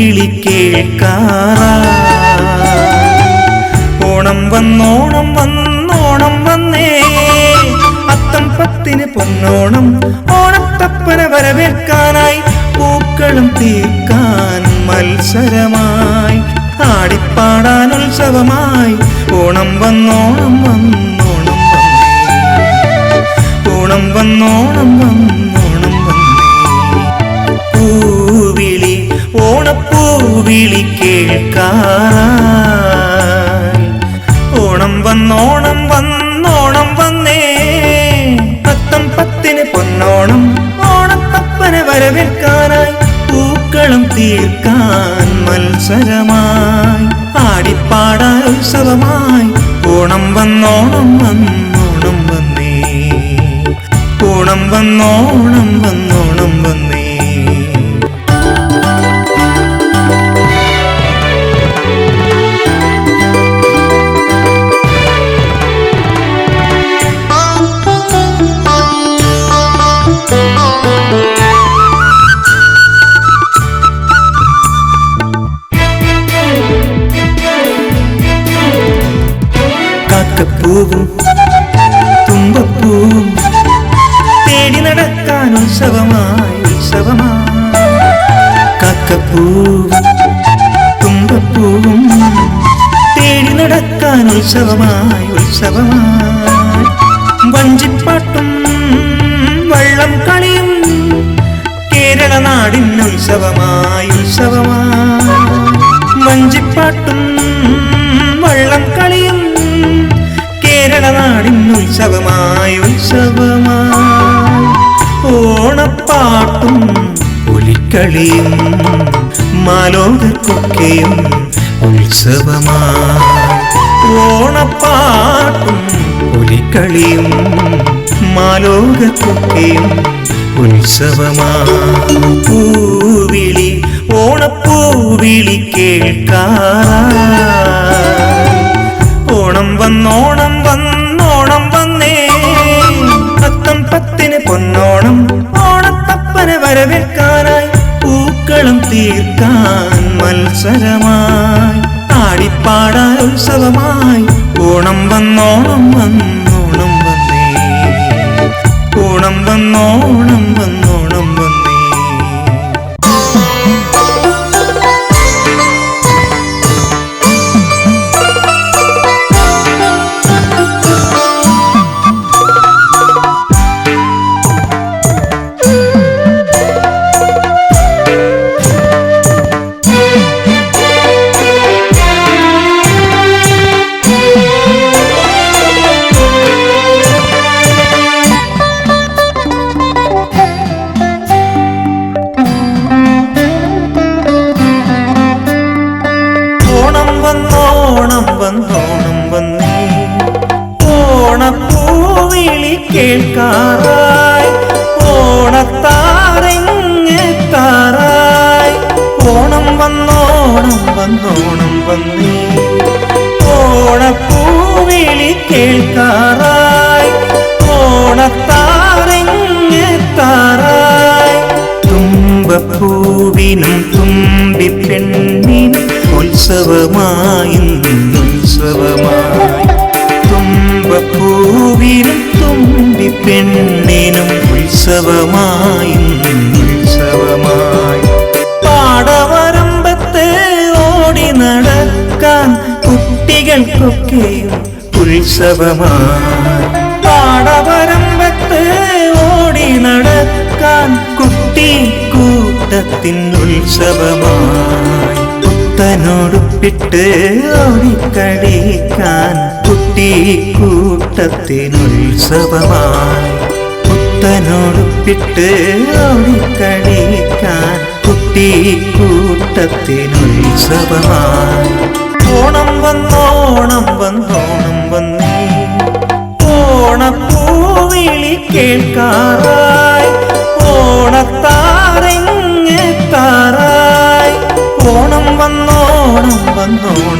പൂവിളി കേൾക്കാറാ. ഓണം വന്നോണം വന്നോണം വന്നേ. അത്തം പത്തിന് പൊന്നോണം ഓണത്തപ്പന വരവേൽക്കാനായി പൂക്കളും തീർക്കാൻ മത്സരമായി. ആടിപ്പാടാൻ ഉത്സവമായി ഓണം വന്നോണം ഓണപ്പൂവിളി കേൾക്കാൻ. ഓണം വന്നോണം വന്നോണം വന്നേ. പത്തം പത്തിന് പൊന്നോണം ഓണത്തപ്പനെ വരവേൽക്കാനായി പൂക്കളും തീർക്കാൻ മത്സരമായി. ആടിപ്പാടാൻ ഉത്സവമായി. ഓണം വന്നോണം വന്നോണം വന്നേ. ഓണം വന്നോണം വന്നോണം ഉത്സവമായി ഉത്സവമായി. കാക്കപ്പൂവും തുമ്പപ്പൂവും തേടി നടക്കാൻ ഉത്സവമായി ഉത്സവമായി. വഞ്ചിപ്പാട്ടും വള്ളം കളിയും കേരള നാടിൻ ഉത്സവമായി ഉത്സവമായി. വഞ്ചിപ്പാട്ടും വള്ളം കളിയും കേരള നാടിൻ ഉത്സവമായി ഉത്സവമായി ഓണപ്പാട്ടും പുലിക്കളിയും മാലോകർക്കൊക്കെയും ഉത്സവമാ ഓണപ്പാട്ടും പുലിക്കളിയും മാലോകർക്കൊക്കെയും ഉത്സവമാ. പൂവിളി മത്സരമായി ആടിപ്പാടാൻ ഉത്സവമായി ഓണം വന്നോണം വന്നോണം വന്നേ. ഓണപ്പൂവിളി കേൾക്കാറായി. ഓണത്താരെങ്ങെത്താറായി ഓണം വന്നോണം വന്നോണം വന്നേ. ഓണപ്പൂവിളി കേൾക്കാറായി. ഓണത്താരെങ്ങെത്താറായി തുമ്പപ്പൂവിനും തുമ്പിപ്പെണ്ണിനും ഉത്സവമായും ഉത്സവമായി. തുമ്പപ്പൂവിനും തുമ്പി പെണ്ണിനും ഉത്സവമായി പാടവരമ്പത്തെ ഓടി നടക്കാൻ കുട്ടികൾക്കൊക്കെയും ഉത്സവമായി. പാടവരമ്പത്തെ ഓടി നടക്കാൻ കുട്ടിക്കൂട്ടത്തിൻ ഉത്സവമായി പുത്തനോടുപ്പിട്ട് ഓടിക്കളിക്കാൻ കുട്ടി ഉത്സവമായി പുത്തനോടുപ്പിട്ട് ഓടിക്കളിക്കാൻ കുട്ടിക്കൂട്ടത്തിൻ ഉത്സവമായി ഓണം വന്നോണം വന്നോണം വന്നേ. ഓണപ്പൂവിളി കേൾക്കാറായി ഓണത്താരെങ്ങെത്താറായി ഓണം വന്നോണം വന്നോണം